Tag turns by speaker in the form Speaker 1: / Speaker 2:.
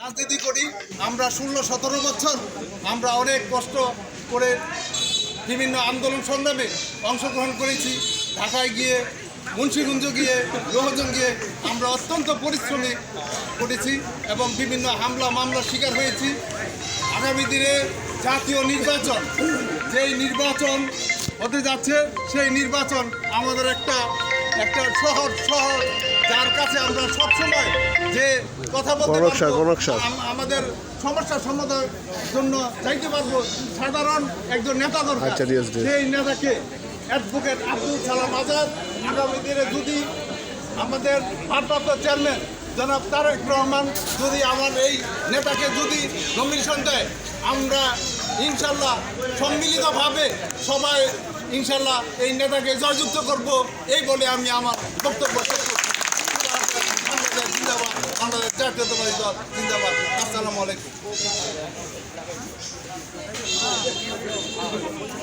Speaker 1: রাজনীতি করি, আমরা ষোলো, সতেরো বছর আমরা অনেক কষ্ট করে বিভিন্ন আন্দোলন সংগ্রামে অংশগ্রহণ করেছি। ঢাকায় গিয়ে, মুন্সিগঞ্জ গিয়ে, লোহজন গিয়ে আমরা অত্যন্ত পরিশ্রমী করেছি এবং বিভিন্ন হামলা, মামলার শিকার হয়েছি। আগামী দিনে জাতীয় নির্বাচন, যেই নির্বাচন হতে যাচ্ছে, সেই নির্বাচন আমাদের একটা একটা শহর শহর কথা বলতে পারব, আমাদের সমস্যা সমাধানের জন্য চাইতে পারব। সাধারণ একজন নেতা দরকার।
Speaker 2: আচ্ছা.
Speaker 1: সেই নেতাকে অ্যাডভোকেট আব্দুল সালাম আজাদ আগামী দিনে যদি আমাদের ভারপ্রাপ্ত চেয়ারম্যান জনাব তারেক রহমান যদি আমার এই নেতাকে যদি নমিনেশন দেয় আমরা ইনশাল্লাহ সম্মিলিতভাবে সবাই ইনশাল্লাহ এই নেতাকে জয়যুক্ত করব। এই বলে আমি আমার বক্তব্য শেষ করছি। বাংলাদেশ জাতীয়তাবাদী দল জিন্দাবাদ। আসসালামু আলাইকুম।